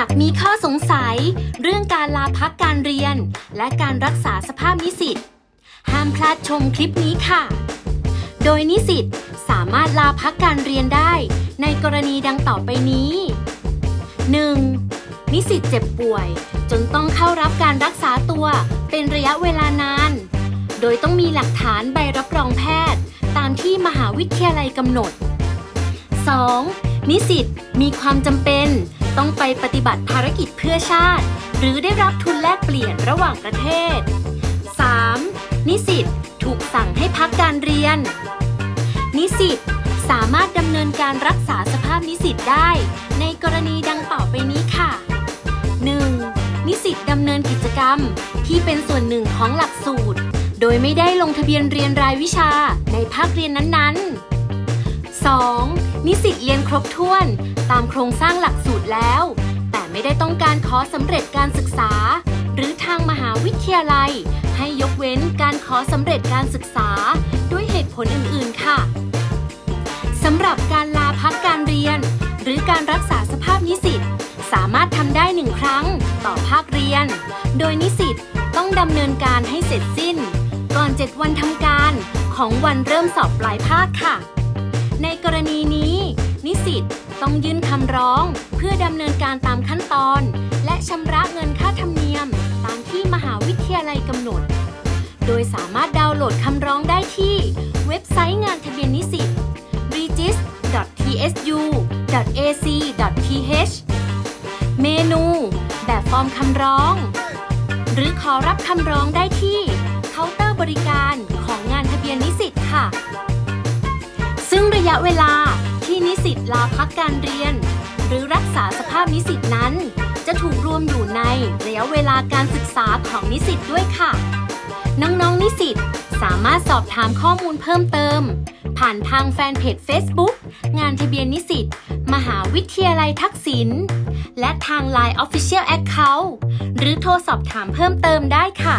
ากมีข้อสงสัย เรื่องการลาพักการเรียน และการรักษาสภาพนิสิต ห้ามพลาดชมคลิปนี้ค่ะ โดยนิสิตสามารถลาพักการเรียนได้ ในกรณีดังต่อไปนี้ 1. นิสิตเจ็บป่วย จนต้องเข้ารับการรักษาตัว เป็นระยะเวลานาน โดยต้องมีหลักฐานใบรับรองแพทย์ ตามที่มหาวิทยาลัยกำหนด 2. นิสิตมีความจำเป็น ต้องไปปฏิบัติภารกิจเพื่อชาติ หรือได้รับทุนแลกเปลี่ยนระหว่างประเทศ 3. นิสิตถูกสั่งให้พักการเรียน นิสิตสามารถดำเนินการรักษาสภาพนิสิตได้ ในกรณีดังต่อไปนี้ค่ะ 1. นิสิตดำเนินกิจกรรมที่เป็นส่วนหนึ่งของหลักสูตร โดยไม่ได้ลงทะเบียนเรียนรายวิชาในภาคเรียนนั้นๆ 2. นิสิตเรียนครบถ้วน ตามโครงสร้างหลักสูตรแล้ว แต่ไม่ได้ต้องการขอสำเร็จการศึกษา หรือทางมหาวิทยาลัย ให้ยกเว้นการขอสำเร็จการศึกษา ด้วยเหตุผลอื่น ๆ ค่ะสำหรับการลาพักการเรียน หรือการรักษาสภาพนิสิตสามารถทำได้หนึ่งครั้งต่อภาคเรียน โดยนิสิตต้องดำเนินการให้เสร็จสิ้น ก่อน 7 วันทำการของวันเริ่มสอบปลายภาคค่ะ ในกรณีนี้ ต้องยื่นคำร้องเพื่อดำเนินการตามขั้นตอน และชำระเงินค่าธรรมเนียม ตามที่มหาวิทยาลัยกำหนด โดยสามารถดาวน์โหลดคำร้องได้ที่ เว็บไซต์งานทะเบียนนิสิต regis.tsu.ac.th เมนู แบบฟอร์มคำร้อง หรือขอรับคำร้องได้ที่เคาน์เตอร์บริการของงานทะเบียนนิสิตค่ะ ซึ่งระยะเวลา นิสิตลาพักการเรียน หรือรักษาสภาพนิสิตนั้น จะถูกรวมอยู่ในระยะเวลาการศึกษาของนิสิตด้วยค่ะ น้องๆนิสิตสามารถสอบถามข้อมูลเพิ่มเติม ผ่านทางแฟนเพจ Facebook งานทะเบียนนิสิตมหาวิทยาลัยทักษิณและทาง Line Official Account หรือโทรสอบถามเพิ่มเติมได้ค่ะ